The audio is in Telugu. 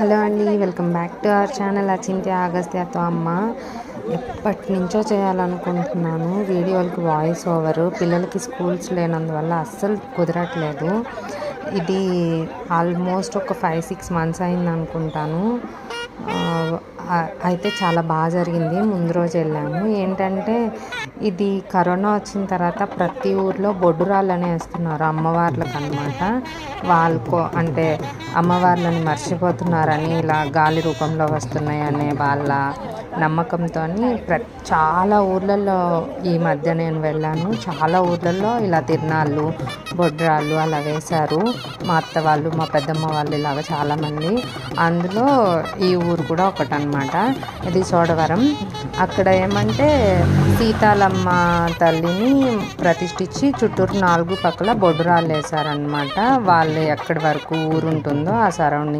హలో అండి welcome back to our channel Achintya అగస్త్యతో అమ్మ. ఎప్పటి నుంచో చేయాలనుకుంటున్నాను వీడియోలకి వాయిస్ ఓవర్ పిల్లలకి స్కూల్స్ లేనందువల్ల అస్సలు కుదరట్లేదు. ఇది ఆల్మోస్ట్ ఒక ఫైవ్ సిక్స్ మంత్స్ అయింది అనుకుంటాను అయితే చాలా బాగా జరిగింది. ముందు రోజు వెళ్ళాము. ఏంటంటే ఇది కరోనా వచ్చిన తర్వాత ప్రతి ఊర్లో బొడ్డురాళ్ళని వేస్తున్నారు అమ్మవార్లకు అనమాట వాళ్ళకో అంటే అమ్మవార్లని మర్చిపోతున్నారని ఇలా గాలి రూపంలో వస్తున్నాయి అనే వాళ్ళ నమ్మకంతో ప్ర చాలా ఊర్లలో ఈ మధ్య నేను వెళ్ళాను. చాలా ఊర్లలో ఇలా తిరునాళ్ళు బొడ్రాళ్ళు అలా వేశారు. మా అత్త వాళ్ళు మా పెద్దమ్మ వాళ్ళు ఇలాగ చాలామంది. అందులో ఈ ఊరు కూడా ఒకటి అనమాట ఇది సోడవరం. అక్కడ ఏమంటే సీతాలమ్మ తల్లిని ప్రతిష్ఠించి చుట్టూరు నాలుగు పక్కల బొడ్రాళ్ళు వేశారనమాట వాళ్ళు ఎక్కడి వరకు ఊరు ఉంటుందో ఆ సరౌండింగ్